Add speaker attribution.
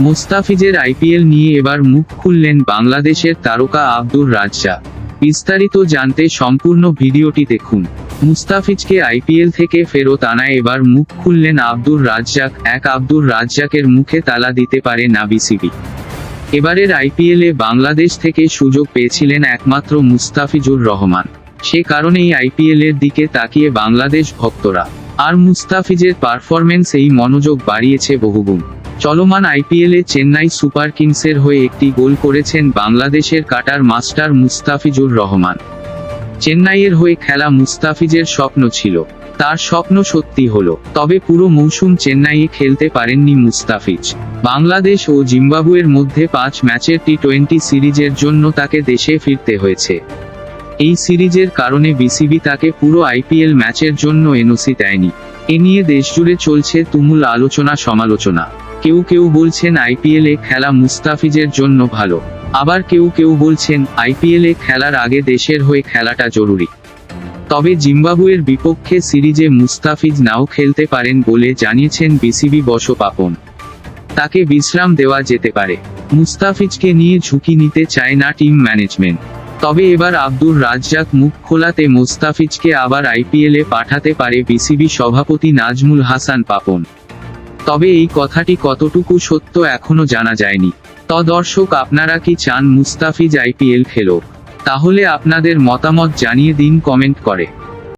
Speaker 1: মুস্তাফিজের আইপিএল নিয়ে এবার মুখ খুললেন বাংলাদেশের তারকা আব্দুর রাজ্জাক। বিস্তারিত জানতে সম্পূর্ণ ভিডিওটি দেখুন। মুস্তাফিজকে আইপিএল থেকে ফেরত আনায় এবার মুখ খুললেন আব্দুর রাজ্জাক। এক আব্দুর রাজ্জাকের মুখে তালা দিতে পারে না বিসিবি এবারের আইপিএলে বাংলাদেশ থেকে সুযোগ পেয়েছিলেন একমাত্র মুস্তাফিজুর রহমান। সে কারণেই আইপিএল এর দিকে তাকিয়ে বাংলাদেশ ভক্তরা আর মুস্তাফিজের পারফরমেন্স এই মনোযোগ বাড়িয়েছে বহুগুণ। চলমান আইপিএলে চেন্নাই সুপার কিংসের হয়ে একটি গোল করেছেন বাংলাদেশের কাটার মাস্টার মুস্তাফিজুর রহমান। চেন্নাইয়ের হয়ে খেলা মুস্তাফিজের স্বপ্ন ছিল। তার স্বপ্ন সত্যি হলো, তবে পুরো মৌসুম চেন্নাইয়ে খেলতে পারেননি মুস্তাফিজ। বাংলাদেশ ও জিম্বাবুয়ের মধ্যে পাঁচ ম্যাচের টি টোয়েন্টি সিরিজের জন্য তাকে দেশে ফিরতে হয়েছে। এই সিরিজের কারণে বিসিবি তাকে পুরো আইপিএল ম্যাচের জন্য এনওসি দেয়নি। এ নিয়ে দেশজুড়ে চলছে তুমুল আলোচনা সমালোচনা। কেউ কেউ বলছেন আইপিএল এ খেলা মুস্তাফিজের জন্য ভালো। আবার কেউ কেউ বলছেন আইপিএল এ খেলার আগে দেশের হয়ে খেলাটা জরুরি। তবে জিম্বাবুয়ের বিপক্ষে সিরিজে মুস্তাফিজ নাও খেলতে পারেন বলে জানিয়েছেন বিসিবি বস পাপন তাকে বিশ্রাম দেওয়া যেতে পারে। মুস্তাফিজকে নিয়ে ঝুঁকি নিতে চায় না টিম ম্যানেজমেন্ট। তবে এবার আব্দুর রাজ্জাক মুখ খোলাতে মোস্তাফিজকে আবার আইপিএলে পাঠাতে পারে বিসিবি সভাপতি নাজমুল হাসান পাপন। তবে এই কথাটি কতটুকু সত্য এখনও জানা যায়নি। তদর্শক দর্শক, আপনারা কি চান মুস্তাফিজ আইপিএল খেলো তাহলে আপনাদের মতামত জানিয়ে দিন কমেন্ট করে।